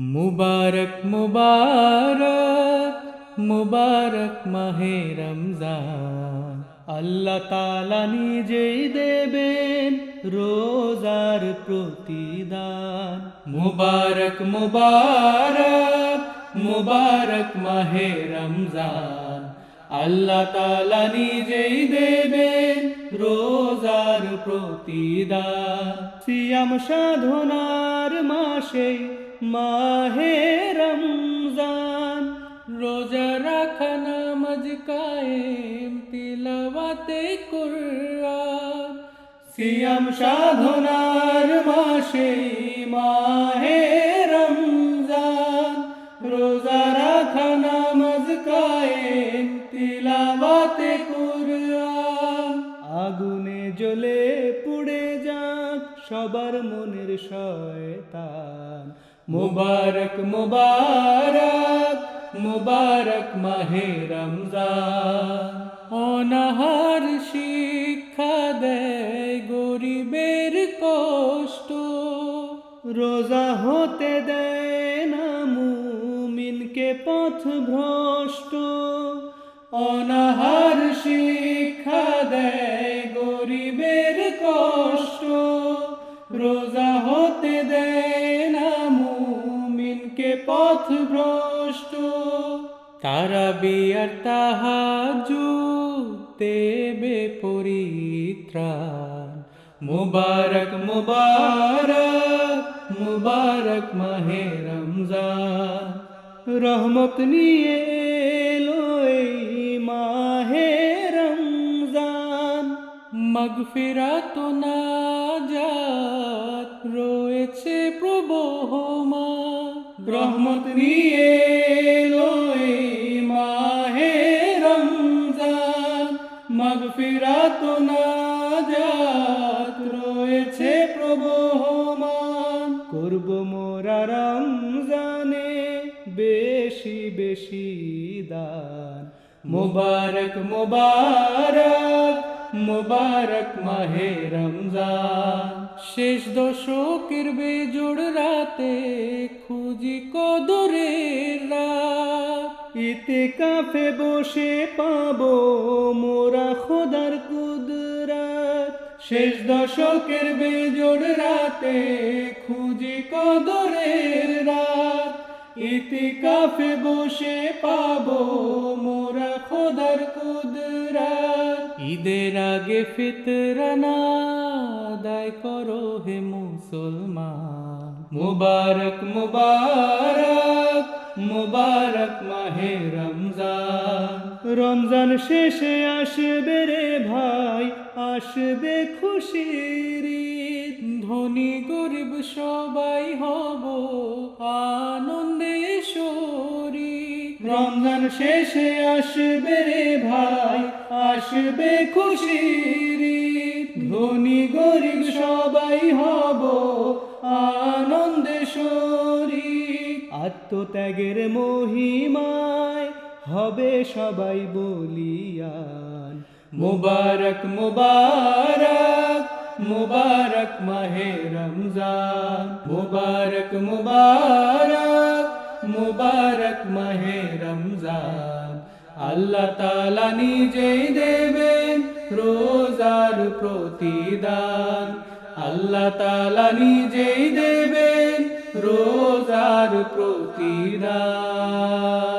মুবারক মুবারক মুবারক মাহে রমজান। আল্লাহ তালা নিজেই দেবেন রোজার প্রতিদান। মুবারক মুবারক মুবারক মাহে রমজান। আল্লাহ তালা নিজেই দেবেন রোজার প্রতিদান। সিয়াম সাধনার মাসে মাহে রমজান, রোজা রাখা নামাজ কায়েম, তিলাওয়াতে কুরআন। সিয়াম সাধনার মাসে মাহে রমজান, রোজা রাখা নামাজ কায়েম, তিলাওয়াতে কুরআন। আগুনে জ্বলে পুড়ে যাক সবার মনের শয়তান। মুবারক মুবারক মুবারক মাহে রমজান। অনাহার শিক্ষা দেয় গরিবের কষ্ট। রোজা হতে দেয় না মুমিনকে পথ ভ্রষ্ট। অনাহার শিক্ষা দেয় গরিবের কষ্ট। রোজা পথ ভ্রষ্ট তারা বিয়ার তাহাজু দেবে পরিত্রাণ। মুবারক মুবারক মুবারক মাহে রমজান। রহমত নিয়ে এলো মাহে রমজান। মগফিরাত নাজাত রয়েছে প্রবহমান। রহমত নিয়ে এই মাহে রমজান। মগফিরাত নাজাত রয়েছে প্রবহমান। করব মোরা রমজানে বেশি বেশি দান। মুবারক মুবারক মুবারক মাহে রমজান। শেষ দশকের বেজোড় রাতে খুঁজি কদরের রাত। ইতে কাফে বসে পাবো মোরা খোদার কুদরাত। শেষ দশকের বেজোড় রাতে খুঁজি কদরের রাত। ইতিকাফে বসে পাবো মোরা খোদার কুদরাত। ঈদের আগে ফিতরানা আদায় করো হে মুসলমান মুবারক মুবারক মুবারক মাহে রমজান রমজান শেষে আসবে রে ভাই, আসবে খুশির। ধনী গরিব সবাই হব আনন্দে শরীর রমজান শেষে আসবে রে ভাই, আসবে খুশির। ধনী গরিব সবাই হব আনন্দে শরীর আত্মত্যাগের মহিমায় হবে সবাই বলিয়ান। মুবারক মুবারক মুবারক মাহে রমজান। মুবারক মুবারক মুবারক মাহে রমজান। আল্লাহ তালা নিজেই দেবেন রোজার প্রতিদান। আল্লাহ তালা নিজেই দেবেন রোজার প্রতিদান।